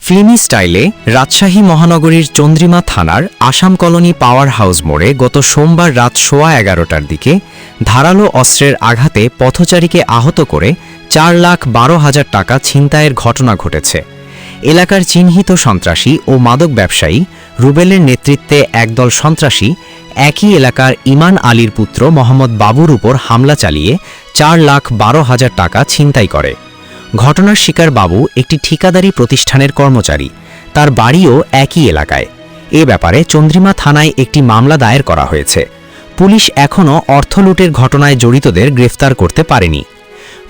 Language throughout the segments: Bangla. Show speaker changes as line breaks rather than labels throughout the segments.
ফিল্মি স্টাইলে রাজশাহী মহানগরীর চন্দ্রিমা থানার আসাম কলোনি পাওয়ার হাউস মোড়ে গত সোমবার রাত সোয়া এগারোটার দিকে ধারালো অস্ত্রের আঘাতে পথচারীকে আহত করে চার লাখ বারো হাজার টাকা ছিনতাইয়ের ঘটনা ঘটেছে। এলাকার চিহ্নিত সন্ত্রাসী ও মাদক ব্যবসায়ী রুবেলের নেতৃত্বে একদল সন্ত্রাসী একই এলাকার ইমান আলীর পুত্র মোহাম্মদ বাবুর উপর হামলা চালিয়ে চার লাখ বারো হাজার টাকা ছিনতাই করে। ঘটনার শিকার বাবু একটি ঠিকাদারি প্রতিষ্ঠানের কর্মচারী। তার বাড়িও একই এলাকায়। এ ব্যাপারে চন্দ্রিমা থানায় একটি মামলা দায়ের করা হয়েছে। পুলিশ এখনও অর্থ লুটের ঘটনায় জড়িতদের গ্রেফতার করতে পারেনি।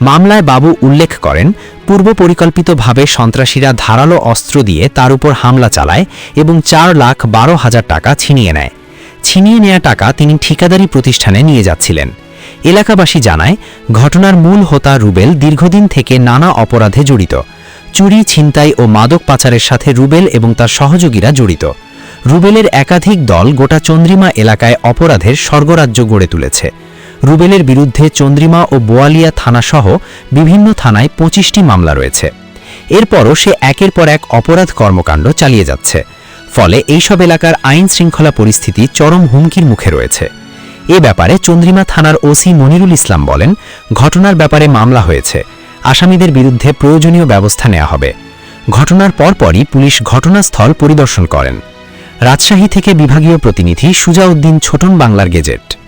মামলায় বাবু উল্লেখ করেন পূর্ব পরিকল্পিতভাবে সন্ত্রাসীরা ধারালো অস্ত্র দিয়ে তার উপর হামলা চালায় এবং চার লাখ বারো হাজার টাকা ছিনিয়ে নেয়। ছিনিয়ে নেয়া টাকা তিনি ঠিকাদারি প্রতিষ্ঠানে নিয়ে যাচ্ছিলেন। এলাকাবাসী জানায়, ঘটনার মূল হোতা রুবেল দীর্ঘদিন থেকে নানা অপরাধে জড়িত। চুরি, ছিনতাই ও মাদক পাচারের সাথে রুবেল এবং তার সহযোগীরা জড়িত। রুবেলের একাধিক দল গোটা চন্দ্রিমা এলাকায় অপরাধের স্বর্গরাজ্য গড়ে তুলেছে। রুবেলের বিরুদ্ধে চন্দ্রিমা ও বোয়ালিয়া থানাসহ বিভিন্ন থানায় পঁচিশটি মামলা রয়েছে। এরপরও সে একের পর এক অপরাধ কর্মকাণ্ড চালিয়ে যাচ্ছে। ফলে এইসব এলাকার আইন শৃঙ্খলা পরিস্থিতি চরম হুমকির মুখে রয়েছে। এ ব্যাপারে চন্দ্রিমা থানার ওসি মনিরুল ইসলাম বলেন, ঘটনার ব্যাপারে মামলা হয়েছে। আসামিদের বিরুদ্ধে প্রয়োজনীয় ব্যবস্থা নেওয়া হবে। ঘটনার পরপরই পুলিশ ঘটনাস্থল পরিদর্শন করেন। রাজশাহী থেকে বিভাগীয় প্রতিনিধি সুজাউদ্দিন ছোটন বাংলার গেজেট।